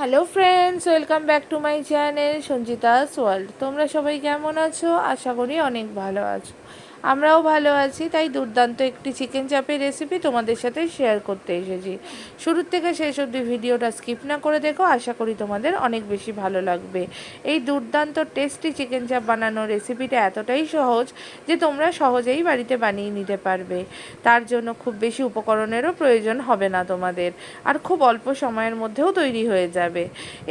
Hello friends welcome back to my channel Sanjita's world তোমরা সবাই কেমন আছো? আশা করি অনেক ভালো আছো। আমরাও ভালো আছি, তাই দুর্দান্ত একটি চিকেন চাপের রেসিপি তোমাদের সাথে শেয়ার করতে এসেছি। শুরুর থেকে শেষ অবধি ভিডিওটা স্কিপ না করে দেখো, আশা করি তোমাদের অনেক বেশি ভালো লাগবে। এই দুর্দান্ত টেস্টি চিকেন চাপ বানানোর রেসিপিটা এতটাই সহজ যে তোমরা সহজেই বাড়িতে বানিয়ে নিতে পারবে। তার জন্য খুব বেশি উপকরণেরও প্রয়োজন হবে না তোমাদের, আর খুব অল্প সময়ের মধ্যেও তৈরি হয়ে যাবে।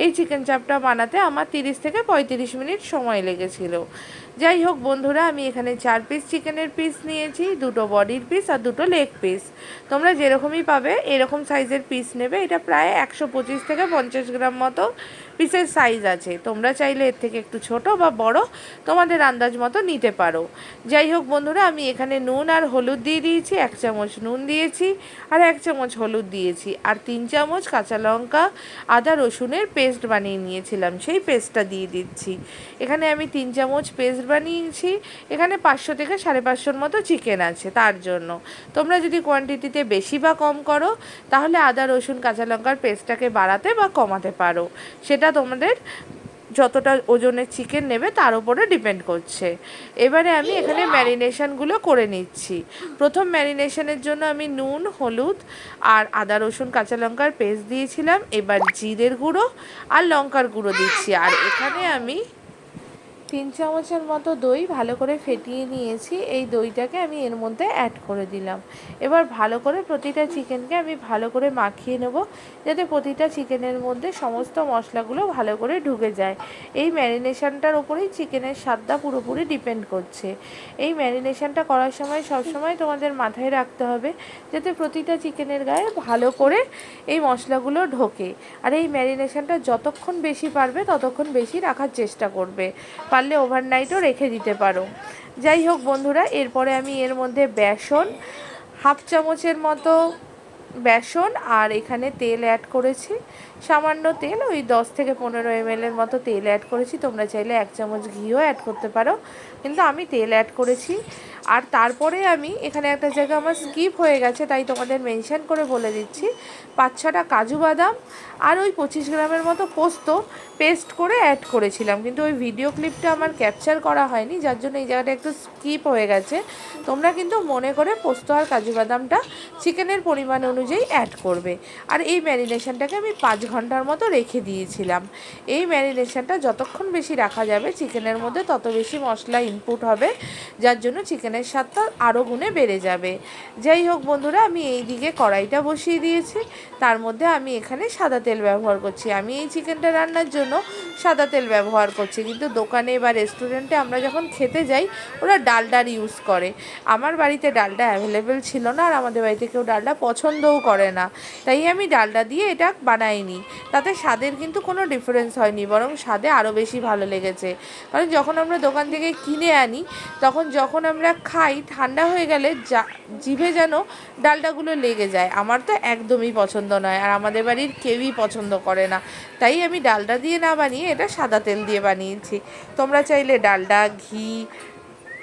এই চিকেন চাপটা বানাতে আমার তিরিশ থেকে পঁয়ত্রিশ মিনিট সময় লেগেছিল। যাই হোক বন্ধুরা, আমি এখানে চার পিস চিকেনের পিস নিয়েছি, দুটো বডির পিস আর দুটো লেগ পিস তোমরা যেরকমই পাবে, এরকম সাইজের পিস নেবে। এটা প্রায় একশো পঁচিশ থেকে পঞ্চাশ গ্রাম মতো। পিসের সাইজ আছে। তোমরা চাইলে এর থেকে একটু ছোট বা বড় তোমাদের আন্দাজ মতো নিতে পারো। যাই হোক বন্ধুরা, আমি এখানে নুন আর হলুদ দিয়ে দিয়েছি, এক চামচ নুন দিয়েছি আর এক চামচ হলুদ দিয়েছি আর তিন চামচ কাঁচা লঙ্কা, আদা রসুনের পেস্ট বানিয়ে নিয়েছিলাম, সেই পেস্টটা দিয়ে দিচ্ছি। এখানে আমি তিন চামচ পেস্ট বানিয়েছি, এখানে পাঁচশো থেকে সাড়ে পাঁচশোর মতো চিকেন আছে তার জন্য। তোমরা যদি কোয়ান্টিটিতে বেশি বা কম করো, তাহলে আদা, রসুন, কাঁচা লঙ্কার পেস্টটাকে বাড়াতে বা কমাতে পারো। সেটা তোমাদের যতটা ওজনের চিকেন নেবে তার উপরে ডিপেন্ড করছে। এবারে আমি এখানে ম্যারিনেশানগুলো করে নিচ্ছি। প্রথম ম্যারিনেশানের জন্য আমি নুন, হলুদ আর আদা, রসুন, কাঁচা লঙ্কার পেস্ট দিয়েছিলাম। এবার জিরের গুঁড়ো আর লঙ্কার গুঁড়ো দিচ্ছি। আর এখানে আমি তিন চামচের মতো দই ভালো করে ফেটিয়ে নিয়েছি। এই দইটাকে আমি এর মধ্যে অ্যাড করে দিলাম। এবার ভালো করে প্রতিটা চিকেনকে আমি ভালো করে মাখিয়ে নেব, যাতে প্রতিটা চিকেনের মধ্যে সমস্ত মশলাগুলো ভালো করে ঢুকে যায়। এই ম্যারিনেশনটার ওপরেই চিকেনের স্বাদটা পুরোপুরি ডিপেন্ড করছে। এই ম্যারিনেশনটা করার সময় সবসময় তোমাদের মাথায় রাখতে হবে, যাতে প্রতিটা চিকেনের গায়ে ভালো করে এই মশলাগুলো ঢোকে। আর এই ম্যারিনেশনটা যতক্ষণ বেশি পারবে, ততক্ষণ বেশি রাখার চেষ্টা করবে। পারলে ওভারনাইটও রেখে দিতে পারো। যাই হোক বন্ধুরা, এরপরে আমি এর মধ্যে বেসন, হাফ চামচের মতো বেসন আর এখানে তেল অ্যাড করেছি। সামান্য তেল, ওই দশ থেকে পনেরো এমএলের মতো তেল অ্যাড করেছি। তোমরা চাইলে এক চামচ ঘিও অ্যাড করতে পারো। কিন্তু আমি তেল অ্যাড করেছি। আর তারপরে আমি এখানে একটা জায়গা আমার স্কিপ হয়ে গেছে, তাই তোমাদের মেনশন করে বলে দিচ্ছি। পাঁচ ছটা কাজু বাদাম আর ওই পঁচিশ গ্রামের মতো পোস্ত পেস্ট করে অ্যাড করেছিলাম। কিন্তু ওই ভিডিও ক্লিপটা আমার ক্যাপচার করা হয়নি, যার জন্য এই জায়গাটা একটু স্কিপ হয়ে গেছে। তোমরা কিন্তু মনে করে পোস্ত আর কাজু বাদামটা চিকেনের পরিমাণ অনুযায়ী অ্যাড করবে। আর এই ম্যারিনেশনটাকে আমি পাঁচ ঘণ্টার মতো রেখে দিয়েছিলাম। এই ম্যারিনেশনটা যতক্ষণ বেশি রাখা যাবে, চিকেনের মধ্যে তত বেশি মশলা ইনপুট হবে, যার জন্য চিকেনের স্বাদটা আরও গুণে বেড়ে যাবে। যাই হোক বন্ধুরা, আমি এই দিকে কড়াইটা বসিয়ে দিয়েছি। তার মধ্যে আমি এখানে সাদা তেল ব্যবহার করছি। আমি এই চিকেনটা রান্নার জন্য সাদা তেল ব্যবহার করছি। কিন্তু দোকানে বা রেস্টুরেন্টে আমরা যখন খেতে যাই, ওরা ডালডার ইউজ করে। আমার বাড়িতে ডালটা অ্যাভেলেবেল ছিল না আর আমাদের বাড়িতে কেউ ডালটা পছন্দও করে না। তাই আমি ডালটা দিয়ে এটা বানাইনি। তাতে স্বাদের কিন্তু কোনো ডিফারেন্স হয়নি, বরং স্বাদে আরও বেশি ভালো লেগেছে। কারণ যখন আমরা দোকান থেকে কিনে আনি, তখন যখন আমরা খাই, ঠান্ডা হয়ে গেলে যা, জিভে যেন ডালটাগুলো লেগে যায়। আমার তো একদমই পছন্দ নয় আর আমাদের বাড়ির কেউই পছন্দ করে না। তাই আমি ডালটা দিয়ে না বানিয়ে এটা সাদা তেল দিয়ে বানিয়েছি। তোমরা চাইলে ডালডা, ঘি,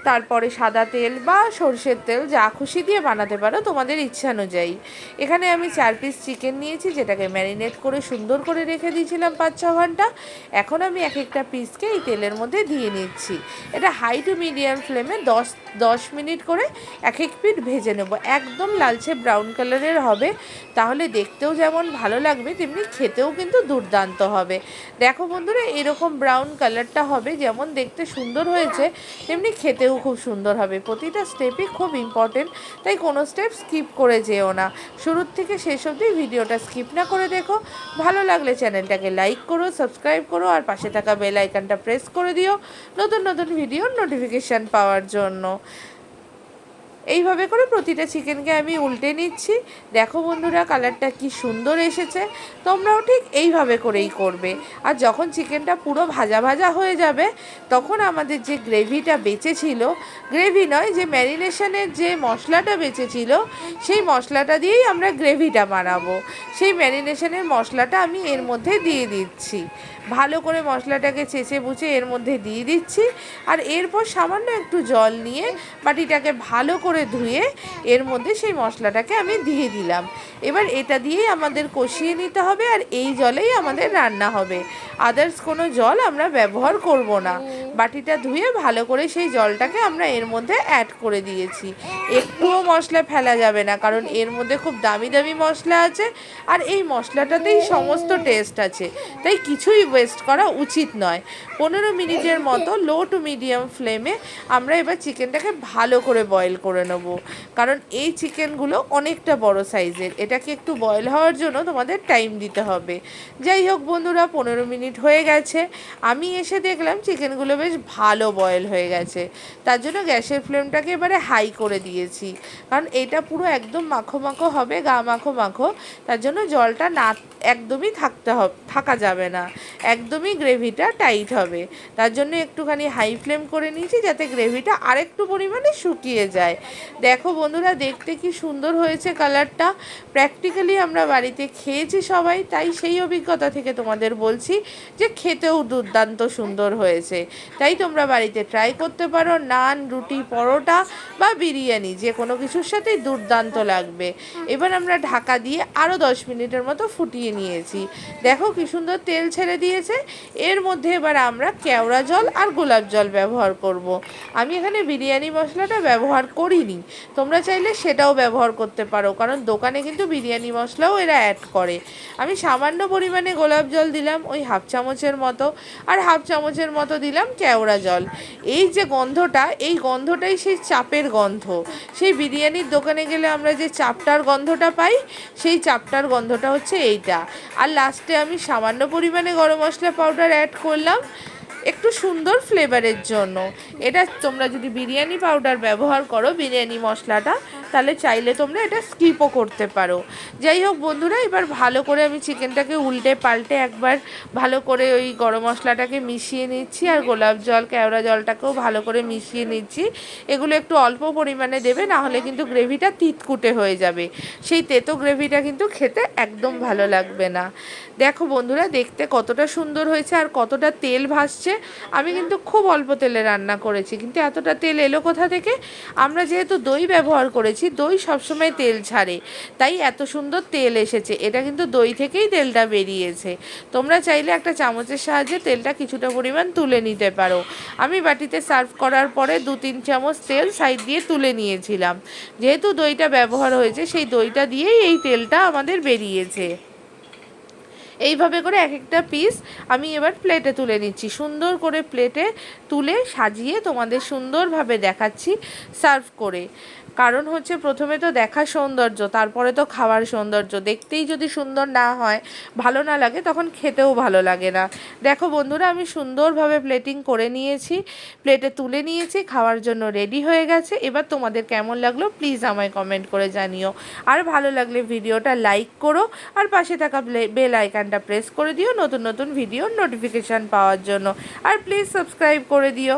তারপরে সাদা তেল বা সর্ষের তেল যা খুশি দিয়ে বানাতে পারো তোমাদের ইচ্ছা অনুযায়ী। এখানে আমি চার পিস চিকেন নিয়েছি যেটাকে ম্যারিনেট করে সুন্দর করে রেখে দিয়েছিলাম পাঁচ ছ ঘণ্টা। এখন আমি এক একটা পিসকে এই তেলের মধ্যে দিয়ে নিচ্ছি। এটা হাই টু মিডিয়াম ফ্লেমে দশ দশ মিনিট করে এক এক পিঠ ভেজে নেব। একদম লালচে ব্রাউন কালারের হবে। তাহলে দেখতেও যেমন ভালো লাগবে, তেমনি খেতেও কিন্তু দুর্দান্ত হবে। দেখো বন্ধুরা, এরকম ব্রাউন কালারটা হবে, যেমন দেখতে সুন্দর হয়েছে, তেমনি খেতেও খুব সুন্দর হবে। প্রতিটা স্টেপই খুব ইম্পর্টেন্ট তাই কোনো স্টেপ স্কিপ করে যেও না। শুরুর থেকে শেষ অবধি ভিডিওটা স্কিপ না করে দেখো। ভালো লাগলে চ্যানেলটাকে লাইক করো সাবস্ক্রাইব করো, আর পাশে থাকা বেল আইকনটা প্রেস করে দিও। নতুন নতুন ভিডিওর নোটিফিকেশান পাওয়ার জন্য। এইভাবে করে প্রতিটা চিকেনকে আমি উল্টে নিচ্ছি। দেখো বন্ধুরা, কালারটা কি সুন্দর এসেছে। তোমরাও ঠিক এইভাবে করেই করবে। আর যখন চিকেনটা পুরো ভাজা ভাজা হয়ে যাবে, তখন আমাদের যে গ্রেভিটা বেঁচে ছিল, গ্রেভি নয়, যে ম্যারিনেশনের যে মশলাটা বেঁচে ছিল, সেই মশলাটা দিয়েই আমরা গ্রেভিটা বানাবো। সেই ম্যারিনেশনের মশলাটা আমি এর মধ্যে দিয়ে দিচ্ছি। ভালো করে মশলাটাকে চেঁচে বুচে এর মধ্যে দিয়ে দিচ্ছি আর এরপর সামান্য একটু জল নিয়ে বাটিটাকে ভালো করে ধুয়ে এর মধ্যে সেই মশলাটাকে আমি দিয়ে দিলাম। এবার এটা দিয়েই আমাদের কষিয়ে নিতে হবে আর এই জলেই আমাদের রান্না হবে। আদার্স কোনো জল আমরা ব্যবহার করব না। বাটিটা ধুয়ে ভালো করে সেই জলটাকে আমরা এর মধ্যে অ্যাড করে দিয়েছি। একটুও মশলা ফেলা যাবে না, কারণ এর মধ্যে খুব দামি দামি মশলা আছে আর এই মশলাটাতেই সমস্ত টেস্ট আছে। তাই কিছুই ওয়েস্ট করা উচিত নয়। পনেরো মিনিটের মতো লো টু মিডিয়াম ফ্লেমে আমরা এবার চিকেনটাকে ভালো করে বয়েল করে নেব। কারণ এই চিকেনগুলো অনেকটা বড় সাইজের এটাকে একটু বয়েল হওয়ার জন্য তোমাদের টাইম দিতে হবে। যাই হোক বন্ধুরা, পনেরো মিনিট হয়ে গেছে। আমি এসে দেখলাম চিকেনগুলো বেশ ভালো বয়েল হয়ে গেছে। তার জন্য গ্যাসের ফ্লেমটাকে এবারে হাই করে দিয়েছি। কারণ এটা পুরো একদম মাখো মাখো হবে, গা মাখো মাখো। তার জন্য জলটা না একদমই থাকতে হবে, থাকা যাবে না। একদমই গ্রেভিটা টাইট হবে। তার জন্য একটুখানি হাই ফ্লেম করে নিয়েছি যাতে গ্রেভিটা আরেকটু পরিমাণে শুকিয়ে যায়। দেখো বন্ধুরা, দেখতে কি সুন্দর হয়েছে কালারটা। প্র্যাকটিক্যালি আমরা বাড়িতে খেয়েছি সবাই, তাই সেই অভিজ্ঞতা থেকে তোমাদের বলছি যে খেতেও দুর্দান্ত সুন্দর হয়েছে। তাই তোমরা বাড়িতে ট্রাই করতে পারো, নান, রুটি, পরোটা বা বিরিয়ানি, যে কোনো কিছুর সাথেই দুর্দান্ত লাগবে। এবার আমরা ঢাকা দিয়ে আরও দশ মিনিটের মতো ফুটিয়ে নিয়েছি। দেখো কি সুন্দর তেল ছেড়ে দিয়েছে। এর মধ্যে এবার আমরা কেওড়া জল আর গোলাপ জল ব্যবহার করব। আমি এখানে বিরিয়ানি মশলাটা ব্যবহার করিনি। তোমরা চাইলে সেটাও ব্যবহার করতে পারো, কারণ দোকানে কিন্তু বিরিয়ানি মশলাও এরা অ্যাড করে। আমি সামান্য পরিমাণে গোলাপ জল দিলাম, ওই হাফ চামচের মতো, আর হাফ চামচের মতো দিলাম কেওড়া জল। এই যে গন্ধটা, এই গন্ধটাই সেই চাপের গন্ধ। সেই বিরিয়ানির দোকানে গেলে আমরা যে চাপটার গন্ধটা পাই, সেই চাপটার গন্ধটা হচ্ছে এইটা। আর লাস্টে আমি সামান্য পরিমাণে গরম মশলা পাউডার অ্যাড করলাম, একটু সুন্দর ফ্লেভারের জন্য। এটা তোমরা যদি বিরিয়ানি পাউডার ব্যবহার করো, বিরিয়ানি মশলাটা তাহলে চাইলে তোমরা এটা স্কিপও করতে পারো। যাই হোক বন্ধুরা, এবার ভালো করে আমি চিকেনটাকে উল্টে পাল্টে একবার ভালো করে ওই গরম মশলাটাকে মিশিয়ে নিচ্ছি, আর গোলাপ জল, কেওড়া জলটাকেও ভালো করে মিশিয়ে নিচ্ছি। এগুলো একটু অল্প পরিমাণে দেবে, না হলে কিন্তু গ্রেভিটা তিতকুটে হয়ে যাবে। সেই তেতো গ্রেভিটা কিন্তু খেতে একদম ভালো লাগবে না। দেখো বন্ধুরা, দেখতে কতটা সুন্দর হয়েছে আর কতটা তেল ভাসছে। আমি কিন্তু খুব অল্প তেলে রান্না করেছি, কিন্তু এতটা তেল এলো কোথা থেকে? আমরা যেহেতু দই ব্যবহার করেছি দই সবসময় তেল ছাড়ে। তাই এত সুন্দর তেল এসেছে। এটা কিন্তু দই থেকেই তেলটা বেরিয়েছে। তোমরা চাইলে একটা চামচের সাহায্যে তেলটা কিছুটা পরিমাণ তুলে নিতে পারো। আমি বাটিতে সার্ভ করার পরে দু তিন চামচ তেল সাইড দিয়ে তুলে নিয়েছিলাম। যেহেতু দইটা ব্যবহার হয়েছে, সেই দইটা দিয়েই এই তেলটা আমাদের বেরিয়েছে। এইভাবে করে এক একটা পিস আমি এবার প্লেটে তুলে নিচ্ছি। সুন্দর করে প্লেটে তুলে সাজিয়ে তোমাদের সুন্দরভাবে দেখাচ্ছি, সার্ভ করে। কারণ হচ্ছে প্রথমে তো দেখা সৌন্দর্য, তারপরে তো খাওয়ার সৌন্দর্য। দেখতেই যদি সুন্দর না হয়, ভালো না লাগে, তখন খেতেও ভালো লাগে না। দেখো বন্ধুরা, আমি সুন্দরভাবে প্লেটিং করে নিয়েছি প্লেটে তুলে নিয়েছি, খাওয়ার জন্য রেডি হয়ে গেছে। এবার তোমাদের কেমন লাগল প্লিজ আমায় কমেন্ট করে জানিও। আর ভালো লাগলে ভিডিওটা লাইক করো, আর পাশে থাকা বেল আইকনটা প্রেস করে দিও নতুন নতুন ভিডিওর নোটিফিকেশান পাওয়ার জন্য। আর প্লিজ সাবস্ক্রাইব করে দিও।